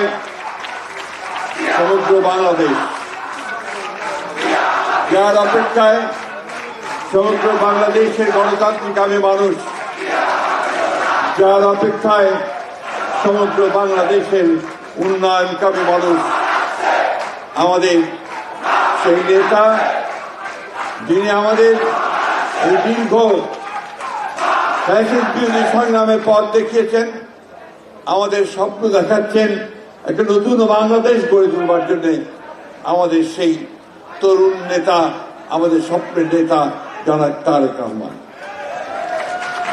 অপেক্ষায় সমগ্র বাংলাদেশ। যার অপেক্ষায় সমগ্র বাংলাদেশের গণতান্ত্রিক আমি মানুষ, যার অপেক্ষায় সমগ্র বাংলাদেশের উন্নয়নকামী মানুষ। আমাদের সেই নেতা, যিনি আমাদের এই দীর্ঘ ফ্যাসিস্ট বিরোধী সংগ্রামের পথ দেখিয়েছেন, আমাদের স্বপ্ন দেখাচ্ছেন একটা নতুন বাংলাদেশ গড়ে তুলবার জন্য আমাদের সেই তরুণ নেতা, আমাদের স্বপ্নের নেতা জনাব তারেক রহমান।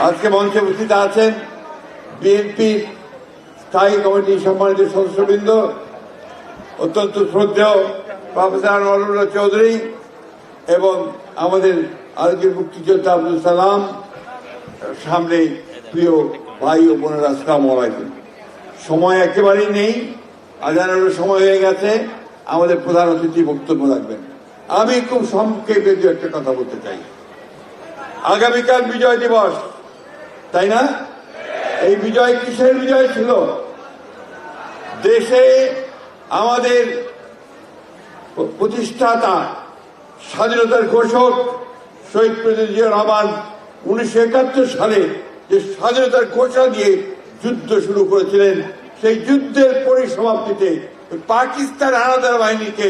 আজকে মঞ্চে উপস্থিত আছেন বিএনপির স্থায়ী কমিটির সম্মানিত সদস্যবৃন্দ, অত্যন্ত শ্রদ্ধেয় প্রফেসর অরুণা চৌধুরী এবং আমাদের আজকের মুক্তিযোদ্ধা আব্দুল সালাম, সামনে প্রিয় ভাই ও বোনেরা, আসসালাম সময় একেবারেই নেই। আজানের সময় হয়ে গেছে, আমাদের প্রধান অতিথি বক্তব্য রাখবেন। আমি খুব সংক্ষেপে দু একটা কথা বলতে চাই। আগামীকাল বিজয় দিবস, তাই না? এই বিজয় কিসের বিজয় ছিল? দেশে আমাদের প্রতিষ্ঠাতা, স্বাধীনতার ঘোষক শহীদ জিয়া রহমান উনিশশো একাত্তর সালে যে স্বাধীনতার ঘোষণা দিয়ে যুদ্ধ শুরু করেছিলেন সেই যুদ্ধের পরিসমাপ্তিতে পাকিস্তান হানাদার বাহিনীকে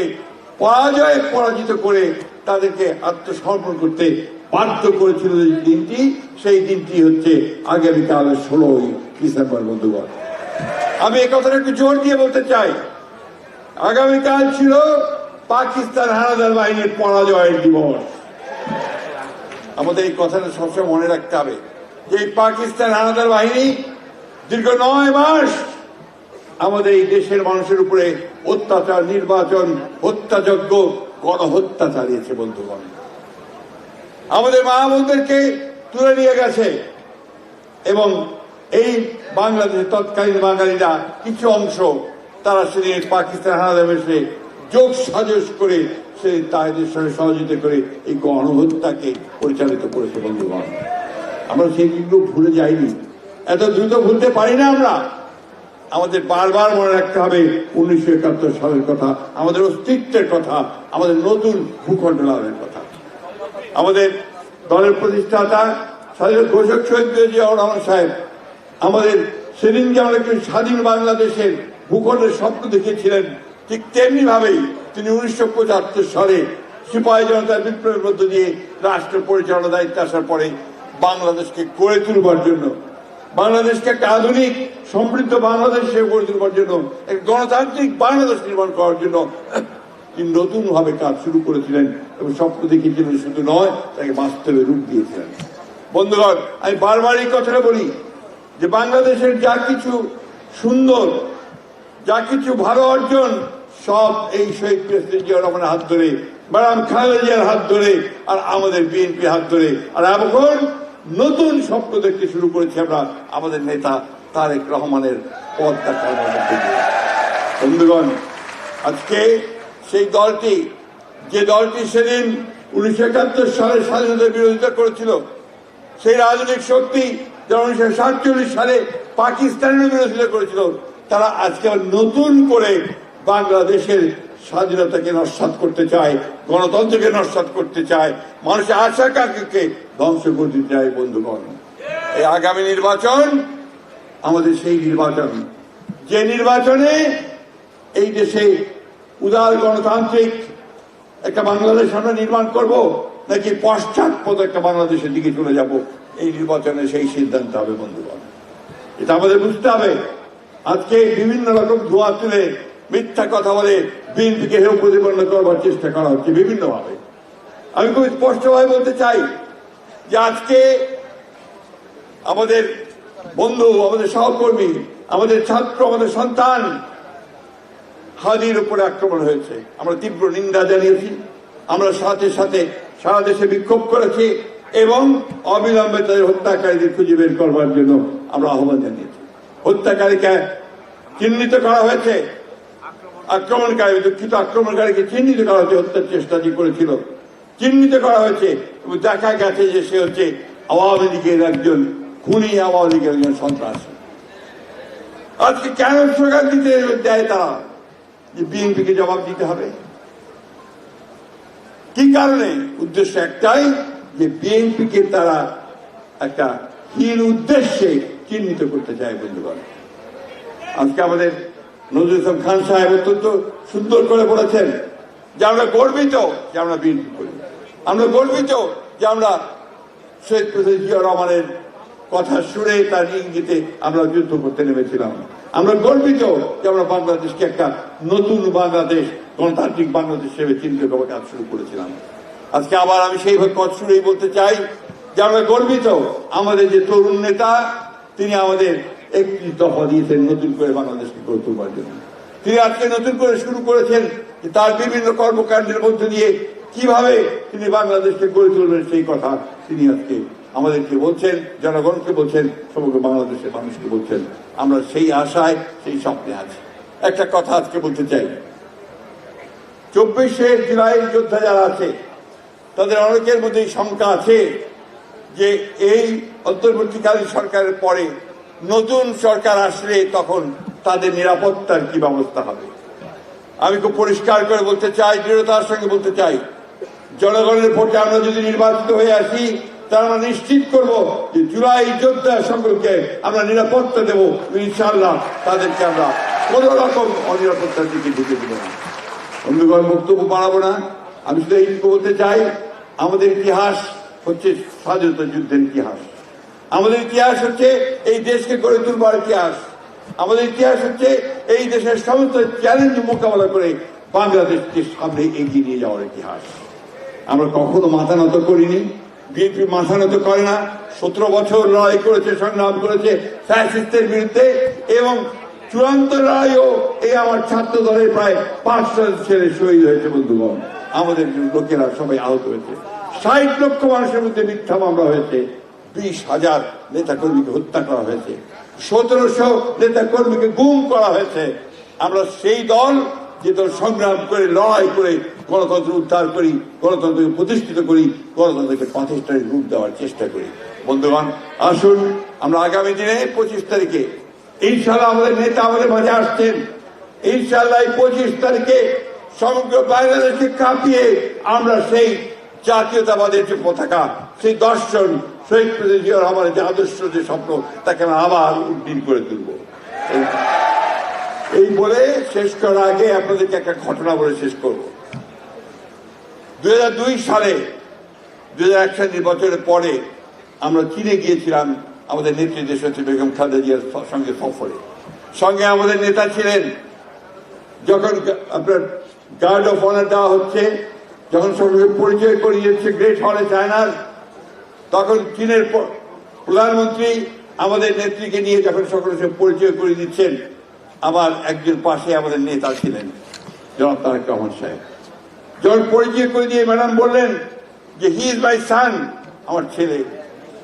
পরাজয়ে পরাজিত করে তাদেরকে আত্মসমর্পণ করতে বাধ্য করেছিল যে দিনটি, সেই দিনটি হচ্ছে আগামীকাল ষোলোই ডিসেম্বর, বন্ধুগণ। আমি এই কথাটা একটু জোর দিয়ে বলতে চাই। আগামীকাল ছিল পাকিস্তান হানাদার বাহিনীর পরাজয়ের দিবস। আমাদের এই কথাটা সবসময় মনে রাখতে হবে যে পাকিস্তান হানাদার বাহিনী দীর্ঘ নয় মাস আমাদের এই দেশের মানুষের উপরে অত্যাচার, নির্বাচন, হত্যাযজ্ঞ, গণহত্যা চালিয়েছে বন্ধুগণ। আমাদের মা বোনদেরকে তুলে নিয়ে গেছে এবং এই বাংলাদেশের তৎকালীন বাঙালিরা কিছু অংশ, তারা সেদিন পাকিস্তান হানাদার এসে যোগ সাজস করে সে তাদের সঙ্গে সহযোগিতা করে এই গণহত্যাকে পরিচালিত করেছে বন্ধুগণ। আমরা সেই দিনগুলো ভুলে যাইনি। এত দ্রুত ভুলতে পারি না আমরা। আমাদের বারবার মনে রাখতে হবে, উনিশশো একাত্তর সালের কথা, আমাদের অস্তিত্বের কথা, আমাদের নতুন ভূখণ্ড লাভের কথা। আমাদের দলের প্রতিষ্ঠাতা স্বাধীন ঘোষক শহীদ রহমান সাহেব, আমাদের সেদিন যেমন একটি স্বাধীন বাংলাদেশের ভূখণ্ডের স্বপ্ন দেখেছিলেন, ঠিক তেমনি ভাবেই তিনি উনিশশো পঁচাত্তর সালে সিপাহী জনতার বিপ্লবের মধ্য দিয়ে রাষ্ট্র পরিচালনা দায়িত্বে আসার পরে বাংলাদেশকে গড়ে তুলবার জন্য বাংলাদেশকে একটা আধুনিক, সমৃদ্ধ বাংলাদেশ হিসেবে গড়ে জন্য, এক গণতান্ত্রিক বাংলাদেশ নির্মাণ করার জন্য তিনি নতুন ভাবে কাজ শুরু করেছিলেন এবং স্বপ্ন দেখিয়েছিলেন শুধু নয়, তাকে বাস্তবে রূপ দিয়েছিলেন। বন্ধুগণ, আমি বারবার এই কথাটা বলি যে বাংলাদেশের যা কিছু সুন্দর, যা কিছু ভালো অর্জন, সব এই শহীদ প্রেসিডেন্ট জিয়া রহমানের হাত ধরে ম্যাডাম খালেদা জিয়ার হাত ধরে, আর আমাদের বিএনপি হাত ধরে। আর এখন নতুন স্বপ্ন দেখতে শুরু করেছি আমরা আমাদের নেতা তারেক রহমানের পথ। বন্ধুগণ, আজকে সেই দলটি, যে দলটি সেদিন উনিশশো একাত্তর সালে স্বাধীনতার বিরোধিতা করেছিল, সেই রাজনৈতিক শক্তি যারা উনিশশো সাতচল্লিশ সালে পাকিস্তানের বিরোধিতা করেছিল, তারা আজকে নতুন করে বাংলাদেশের স্বাধীনতাকে নস্বাত করতে চায়, গণতন্ত্রকে নস্বাত করতে চায়, মানুষের আশা কাঙ্ক্ষাকে ধ্বংস করতে চায়, বন্ধুগণ? এই আগামী নির্বাচন, আমাদের সেই নির্বাচন। যে নির্বাচনে এই দেশে উদার গণতান্ত্রিক একটা বাংলাদেশ আমরা নির্মাণ করব, নাকি পশ্চাৎপদ একটা বাংলাদেশের দিকে চলে যাব, এই নির্বাচনে সেই সিদ্ধান্ত হবে, বন্ধুগণ। এটা আমাদের বুঝতে হবে। আজকে বিভিন্ন রকম ধোয়া তুলে মিথ্যা কথা বলে বিএনপিকে হেউ প্রতিপন্ন করবার চেষ্টা করা হচ্ছে বিভিন্নভাবে। আমি খুব স্পষ্টভাবে বলতে চাই যে আজকে আমাদের বন্ধু, আমাদের সহকর্মী, আমাদের ছাত্র, আমাদের সন্তান হাদির উপরে আক্রমণ হয়েছে। আমরা তীব্র নিন্দা জানিয়েছি। আমরা সাথে সাথে সারা দেশে বিক্ষোভ করেছি এবং অবিলম্বে তাদের হত্যাকারীদের খুঁজে বের করবার জন্য আমরা আহ্বান জানিয়েছি। হত্যাকারীকে চিহ্নিত করা হয়েছে। আক্রমণকারী দুঃখিত আক্রমণকারীকে চিহ্নিত করা হয়েছে, হত্যার চেষ্টা যে করেছিল। চিহ্নিত করা হয়েছে দেখা গেছে যে সে হচ্ছে আওয়ামী লীগের একজন খুনি, আওয়ামী লীগের একজন সন্ত্রাসী। আজকে কেন স্লোগান দিতে দেয় তারা? যে বিএনপিকে জবাব দিতে হবে। কি কারণে? উদ্দেশ্য একটাই, যে বিএনপিকে তারা একটা হীন উদ্দেশ্যে চিহ্নিত করতে চায় বন্ধুগণ। আজকে আমাদের নজরুল ইসলাম খান সাহেব অত্যন্ত সুন্দর করে বলেছেন যে আমরা গর্বিত যে আমরা বিএনপি করি। আমরা গর্বিত যে আমরা শেখ প্রেসিডেন্ট জিয়া রহমানের কথা শুনে তার ইঙ্গিতে আমরা যুদ্ধ করতে নেমেছিলাম। আমরা গর্বিত যে আমরা বাংলাদেশকে একটা নতুন বাংলাদেশ, গণতান্ত্রিক বাংলাদেশ হিসেবে চিন্তা করে কাজ শুরু করেছিলাম। আজকে আবার আমি সেইভাবে কথা শুনেই বলতে চাই যে আমরা গর্বিত আমাদের যে তরুণ নেতা, তিনি আমাদের একটি দফা দিয়েছেন নতুন করে বাংলাদেশকে গড়ে তোলবার জন্য? তিনি আজকে নতুন করে শুরু করেছেন তার বিভিন্ন কর্মকাণ্ডের মধ্যে দিয়ে কীভাবে তিনি বাংলাদেশকে গড়ে তুলবেন সেই কথা তিনি আজকে আমাদেরকে বলছেন, জনগণকে বলছেন, সমগ্র বাংলাদেশের মানুষকে বলছেন। আমরা সেই আশায়, সেই স্বপ্নে আছি। একটা কথা আজকে বলতে চাই। চব্বিশে জুলাই যোদ্ধা যারা আছে, তাদের অনেকের মধ্যে এই শঙ্কা আছে যে এই অন্তর্বর্তীকালীন সরকারের পরে নতুন সরকার আসলে তখন তাদের নিরাপত্তার কি ব্যবস্থা হবে? আমি খুব পরিষ্কার করে বলতে চাই, দৃঢ়তার সঙ্গে বলতে চাই, জনগণের ভোটে আমরা যদি নির্বাচিত হয়ে আসি, তাহলে আমরা নিশ্চিত করব যে জুলাই যোদ্ধা সকলকে আমরা নিরাপত্তা দেবো ইনশাল্লাহ তাদেরকে আমরা কোন রকম অনিরাপত্তার দিকে ঢুকে দেব না। বন্ধুগণ, বক্তব্য বাড়াবো না। আমি শুধু এইটুকু বলতে চাই, আমাদের ইতিহাস হচ্ছে স্বাধীনতা যুদ্ধের ইতিহাস। আমাদের ইতিহাস হচ্ছে এই দেশকে গড়ে তুলবার ইতিহাস। আমাদের ইতিহাস হচ্ছে এই দেশের সমস্ত চ্যালেঞ্জ মোকাবেলা করে বাংলাদেশকে সামনে এগিয়ে নিয়ে যাওয়ার ইতিহাস। আমরা কখনো মাথা নত করিনি, বিএনপি মাথা নত করে না, সতেরো বছর লড়াই করেছে, সংগ্রাম করেছে ফ্যাসিস্টের বিরুদ্ধে এবং চূড়ান্ত লড়াইও এই আমার ছাত্র দলের প্রায় পাঁচশো ছেলে শহীদ হয়েছে, বন্ধুগণ। আমাদের লোকেরা সবাই আহত হয়েছে। ষাট লক্ষ মানুষের মধ্যে মিথ্যা মামলা হয়েছে। বিশ হাজার নেতা কর্মীকে হত্যা করা হয়েছে। সতেরোশো নেতা কর্মীকে গুম করা হয়েছে। আমরা সেই দল যে দল সংগ্রাম করে, লড়াই করে, গণতন্ত্র উদ্ধার করি, গণতন্ত্রকে প্রতিষ্ঠিত করি, গণতন্ত্রকে প্রতিষ্ঠানের রূপ দেওয়ার চেষ্টা করি। বন্ধুগণ, আসুন, আমরা আগামী দিনে পঁচিশ তারিখে ইনশাল্লাহ আমাদের নেতা আমাদের মাঝে আসছেন। ইনশাল্লাহ এই পঁচিশ তারিখে সমগ্র বাংলাদেশকে কাঁপিয়ে আমরা সেই জাতীয়তাবাদের যে পতাকা, সেই দর্শন শহীদ প্রেসিডেন্ট রহমানের যে আদর্শ, যে স্বপ্ন, তাকে আমরা আবার উদ্দিন করে তুলব। এই- বলে শেষ করার আগে আপনাদেরকে একটা ঘটনা বলে শেষ করব। দুই সালে, দুই সাল নির্বাচনের পরে আমরা চীনে গিয়েছিলাম আমাদের নেত্রী দেশ হচ্ছে বেগম খালেদা জিয়ার সঙ্গে সফরে। সঙ্গে আমাদের নেতা ছিলেন যখন আপনার গার্ড অফ অনার দেওয়া হচ্ছে, যখন সঙ্গে পরিচয় করিয়ে দিচ্ছে গ্রেট হলে চায়নার তখন চীনের প্রধানমন্ত্রী আমাদের নেত্রীকে নিয়ে যখন সকলের সঙ্গে পরিচয় করে দিচ্ছেন আমার একজন পাশে আমাদের নেতা ছিলেন, জনাব তারেক রহমান সাহেব। যখন পরিচয় করে দিয়ে ম্যাডাম বললেন যে হি ইজ মাই সান আমার ছেলে।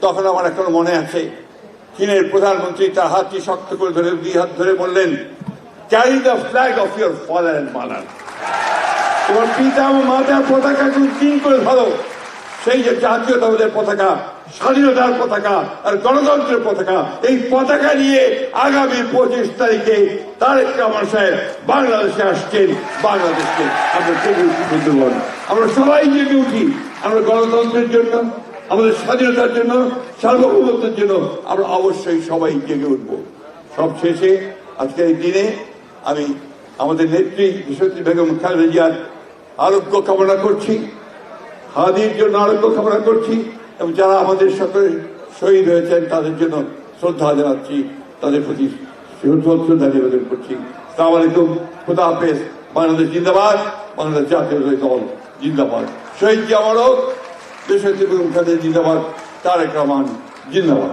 তখন আমার এখনও মনে আছে, চীনের প্রধানমন্ত্রী তার হাতটি শক্ত করে ধরে, দুই হাত ধরে বললেন carry the flag of your father and mother তোমার পিতা ও মাতার পতাকাকে উজ্জীন করে ধরো। সেই যে জাতীয়তাবাদের পতাকা, স্বাধীনতার পতাকা আর গণতন্ত্রের পতাকা, এই পতাকা নিয়ে আগামী পঁচিশ তারিখে তারেক রহমান সাহেব বাংলাদেশে আসছেন। বাংলাদেশকে আমরা জেগে উঠি আমরা সবাই জেগে উঠি আমরা গণতন্ত্রের জন্য, আমাদের স্বাধীনতার জন্য, সার্বভৌমত্বের জন্য আমরা অবশ্যই সবাই জেগে উঠব। সব শেষে আজকের এই দিনে আমি আমাদের নেত্রী বিশ্বজিৎ বেগম খালেদা জিয়ার আরোগ্য কামনা করছি। হাদির জন্য আরোগ্য কামনা করছি এবং যারা আমাদের সাথে শহীদ হয়েছেন, তাদের জন্য শ্রদ্ধা জানাচ্ছি, তাদের প্রতি শ্রদ্ধা নিবেদন করছি। সালাম আলাইকুম, খুদা হাফেজ, বাংলাদেশ জিন্দাবাদ, বাংলাদেশ জাতীয় দল, জিন্দাবাদ। শহীদ জামারক দেশের জিন্দাবাদ, তারেক রহমান, জিন্দাবাদ।